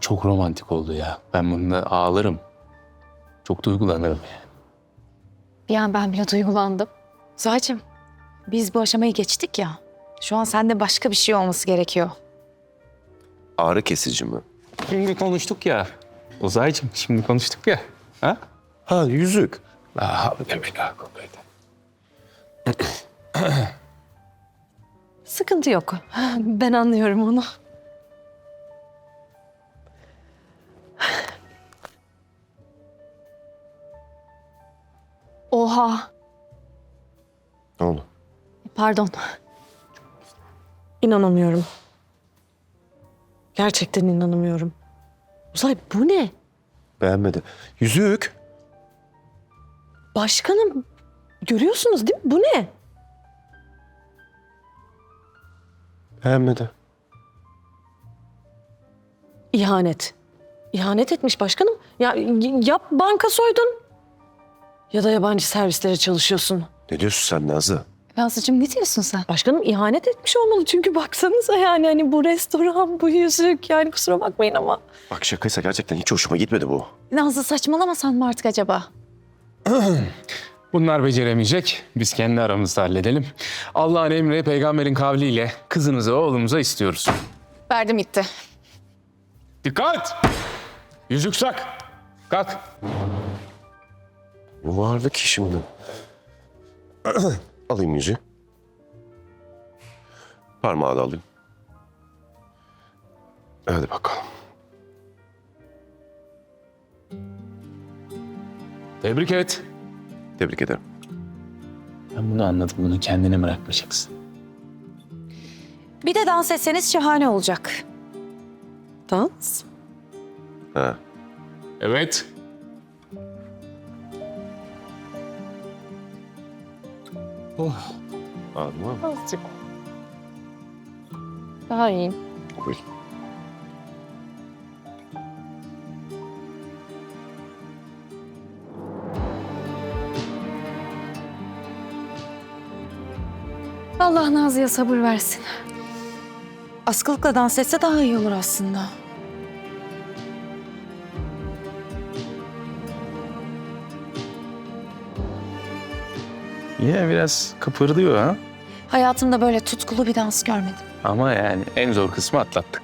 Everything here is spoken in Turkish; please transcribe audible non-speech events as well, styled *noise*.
çok romantik oldu ya. Ben bununla ağlarım. Çok duygulanırım yani. Bir an ben bile duygulandım. Zahacığım biz bu aşamayı geçtik ya. Şu an sende başka bir şey olması gerekiyor. Ağrı kesici mi? Şimdi konuştuk ya. Uzaycığım şimdi konuştuk ya. Ha? Ha yüzük. La kuvvete. Sıkıntı yok. Ben anlıyorum onu. Oha. Ne oldu? Pardon. İnanamıyorum. Gerçekten inanamıyorum. Uzay bu ne? Beğenmedi. Yüzük. Başkanım görüyorsunuz değil mi? Bu ne? Beğenmedi. İhanet. İhanet etmiş başkanım. Ya y- yap banka soydun. Ya da yabancı servislere çalışıyorsun. Ne diyorsun sen Nazlı? Nazlıcığım ne diyorsun sen? Başkanım ihanet etmiş olmalı çünkü baksanıza yani hani bu restoran, bu yüzük yani kusura bakmayın ama. Bak şakaysa gerçekten hiç hoşuma gitmedi bu. Nazlı saçmalamasan mı artık acaba? *clears throat* Bunlar beceremeyecek. Biz kendi aramızda halledelim. Allah'ın emri peygamberin kavliyle kızınızı oğlumuza istiyoruz. Verdim gitti. Dikkat! Yüzük sak. Kalk. Vardı ki şimdi? alayım yüzüğü. Parmağı da alayım. Hadi bakalım. Tebrik et. Tebrik ederim. Ben bunu anladım. Bunu kendine bırakmayacaksın. Bir de dans etseniz şahane olacak. Dans. Ha. Evet. Ağrım var mı? Azıcık. Daha iyi. Buyur. Allah Nazlı'ya sabır versin. Askılıkla dans etse daha iyi olur aslında. Yine biraz kıpırdıyor ha. Hayatımda böyle tutkulu bir dans görmedim. Ama yani en zor kısmı atlattık.